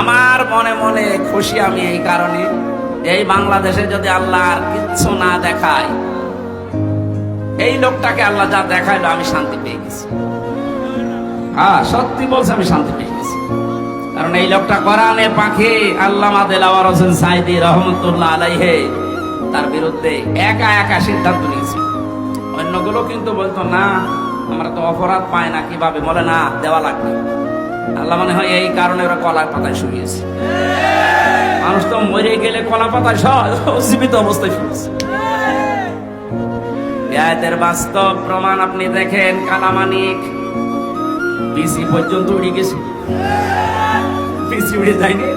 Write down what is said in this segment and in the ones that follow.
আমার মনে মনে খুশি আমি এই কারণে। এই বাংলাদেশে যদি আল্লাহ আর কিচ্ছু না দেখায়, এই লোকটাকে আল্লাহ যা দেখাইলো আমি শান্তি পেয়ে গেছি। হ্যাঁ সত্যি বলছে আমি শান্তি পেয়ে গেছি। কারণ এই লোকটা কোরআনে পাখি, আল্লামা দেলাওয়ার হোসেন সাইদি রহমতুল্লাহ আলাইহে। তার বিরুদ্ধে একা একা সিদ্ধান্ত নিয়েছে। অন্যগুলো কিন্তু বলতো, না, আমরা তো অপরাধ পাই না, কীভাবে? বলে, না, দেওয়া লাগবে। আল্লাহ মনে হয় এই কারণে ওরা কলার পাতায় শুয়েছে মানুষ তো মরে গেলে কলা পাতায় জীবিত অবস্থায় শুয়েছে আয়াতের বাস্তব প্রমাণ আপনি দেখেন, কালামানিক পিসি পর্যন্ত উড়ে গেছে। পিসি উড়ে যায়নি।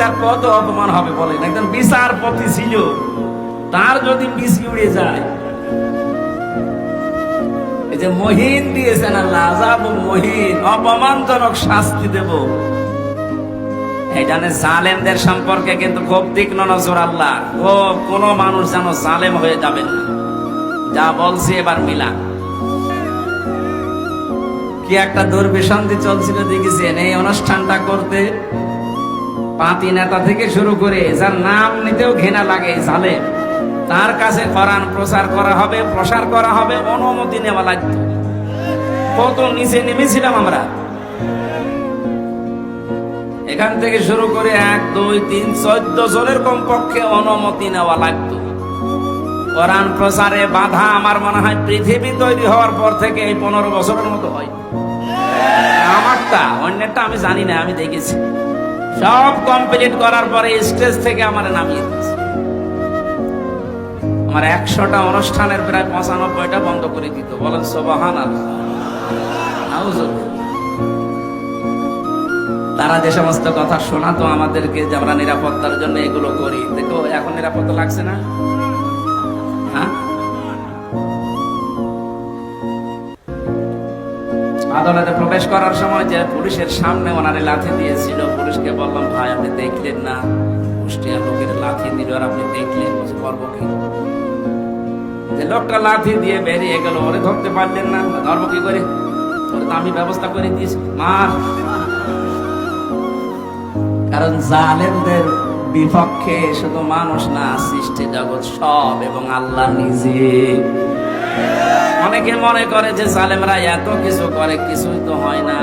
তার কত অপমান হবে বলেন একজন বিচারপতি ছিল, তার যদি পিসি উড়ে যায় এই যে মহিন দিয়েছেন আল্লাহ আজাব মহিন, অপমানজনক শাস্তি দেব। এখানে জালেমদের সম্পর্কে কিন্তু খুব তীক্ষ্ণ নজর আল্লাহ। ও কোন মানুষ যেন জালেম হয়ে যা বলছি এবার মিলা কি একটা দুর্বিসন্ধি চলছিল দেখেছেন? এই অনুষ্ঠানটা করতে পাতি নেতা থেকে শুরু করে যার নাম নিতেও ঘৃণা লাগে, জালেম। তার কাছে কোরআন প্রচার করা হবে, প্রসার করা হবে, অনুমতি নেওয়া লাগতো কত নিচে নেমেছিলাম আমরা। এখান থেকে শুরু করে এক, দুই, তিন, চোদ্দ জনের কমপক্ষে অনুমতি নেওয়া লাগতো। কোরআন প্রচারে বাধা আমার মনে হয় পৃথিবী তৈরি হওয়ার পর থেকে এই পনেরো বছরের মতো হয়। আমারটা, অন্যেরটা আমি জানি না, আমি দেখেছি। সব কমপ্লিট করার পরে স্টেজ থেকে আমার নামিয়ে দিয়েছে। আমার একশোটা অনুষ্ঠানের প্রায় পঁচানব্বইটা বন্ধ করে দিত। বলেন সোবাহান তারা যে সমস্ত কথা শোনাতো আমাদেরকে যে আমরা নিরাপত্তার জন্য এগুলো করি। দেখো, এখন নিরাপত্তা লাগছে না? হ্যাঁ? আদালতে প্রবেশ করার সময় যে পুলিশের সামনে ওনারে লাথি দিয়েছিল, পুলিশকে বললাম, ভাই, আপনি দেখলেন না? কুষ্টিয়া লোকের লাথি দিল, আর আপনি দেখলেন, বলছে, করব কি? লোকটা লাথি দিয়ে বেরিয়ে গেল, ওরে ধরতে পারলেন না ধরবো কি করে? ওরে তো আমি ব্যবস্থা করে দিয়েছি। মার কারণ জালেমদের বিপক্ষে শুধু মানুষ না সৃষ্টি জগৎ সব এবং আল্লাহ নিজে। অনেকে মনে করে যে জালেমরা এত কিছু করে, কিছুই তো হয় না।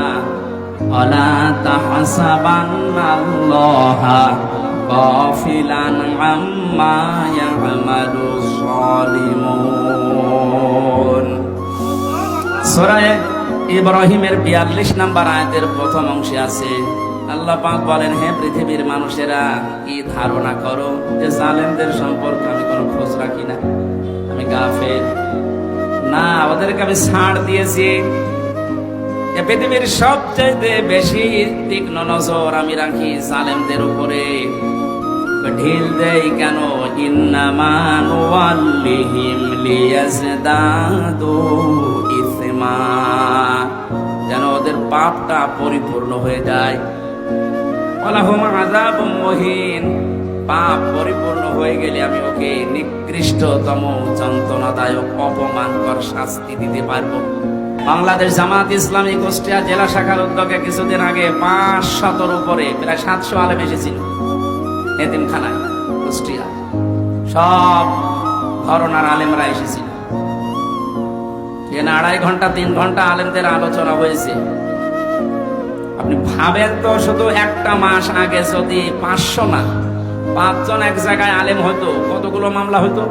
অলা তাহাসাবান্নাল্লাহা গাফিলান আম্মা ইয়ামালু যালিমুন সূরা ইব্রাহিমের 42 নাম্বার আয়াতের প্রথম অংশে আছে, আল্লাহ পাক বলেন, হে পৃথিবীর মানুষেরা, কি ধারণা করো যে জালেমদের সম্পর্কে আমি কোনো খোঁজ রাখি না? আমি গাফেল। না ওদেরকে আমি ছাড় দিয়েছি। পৃথিবীর সবচাইতে বেশি তীক্ষ্ণ নজর আমি রাখি জালেমদের উপরে। ঢিল দেই কেন? ইন্নামান ওয়াল্লিহিম লিয়াজদাদু ইসমা। যেন ওদের পাপটা পরিপূর্ণ হয়ে যায়। ওয়ালাহুম আযাবুম মুহিন। পাপ পরিপূর্ণ হয়ে গেলে আমি ওকে নিকৃষ্টতম যন্ত্রণাদায়ক অপমানকর শাস্তি দিতে পারব। বাংলাদেশ জামাত ইসলামী কুষ্টিয়া জেলা শাখার উদ্যোগে কিছুদিন আগে পাঁচ শতর উপরে, প্রায় সাতশো আলেম এসেছিল এতিমখানায় কুষ্টিয়া সব ধরনার আলেমরা এসেছিল। আড়াই ঘণ্টা, তিন ঘণ্টা আলেমদের আলোচনা হয়েছে। আপনি ভাবেন তো শুধু একটা মাস আগে যদি পাঁচশো না, পাঁচজন এক জায়গায় আলেম হতো, কতগুলো মামলা হতো?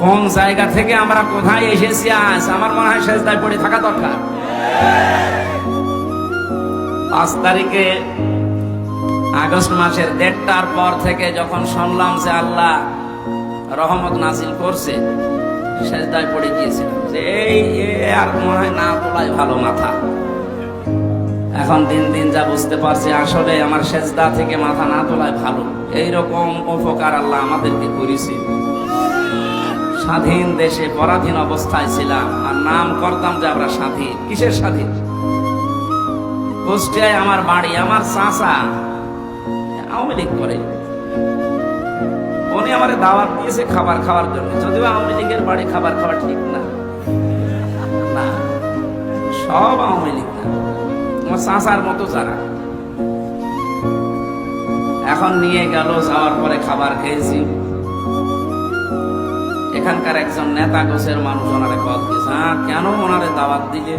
কোন জায়গা থেকে আমরা কোথায় এসেছি আজ? আমার মনে হয় শেষদায় পড়ে থাকা দরকার। পাঁচ তারিখে আগস্ট মাসের দেড়টার পর থেকে যখন শুনলাম যে আল্লাহ রহমত নাসিল করছে শেষদায় পড়ে গিয়েছিলাম। যে এই আর মনে হয় না তোলাই ভালো মাথা। এখন দিন দিন যা বুঝতে পারছি, আসলে আমার সেজদা থেকে মাথা না তোলায় ভালো। এইরকম উপকার আল্লাহ আমাদেরকে করেছে। স্বাধীন দেশে পরাধীন অবস্থায় ছিলাম, আর নাম করতাম যে আমরা স্বাধীন। কিসের স্বাধীন? কুষ্টিয়ায় আমার বাড়ি, আমার চাচা আওয়ামী লীগ করে। উনি আমার দাওয়াত দিয়েছে খাবার খাওয়ার জন্য। যদিও আওয়ামী লীগের বাড়ি খাবার খাওয়া ঠিক না। না, সব আওয়ামী লীগ না। আমার চাচার মতো যারা। এখন নিয়ে গেল, যাওয়ার পরে খাবার খেয়েছি। এখানকার একজন নেতা গোছের মানুষ ওনারে কল দিয়েছে হ্যাঁ কেন ওনারে দাওয়াত দিলে?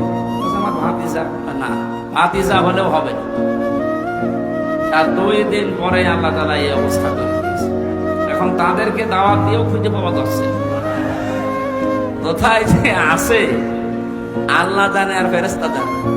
আমার ভাতিজা, না, ভাতিজা হলেও হবে না। আর দুই দিন পরে আল্লাহ তালা এই অবস্থা করে দিয়েছে। এখন তাদেরকে দাওয়াত দিয়েও খুঁজে পাওয়া যাচ্ছে কোথায় যে আছে, আল্লাহ জানে আর ফেরেস্তা জানে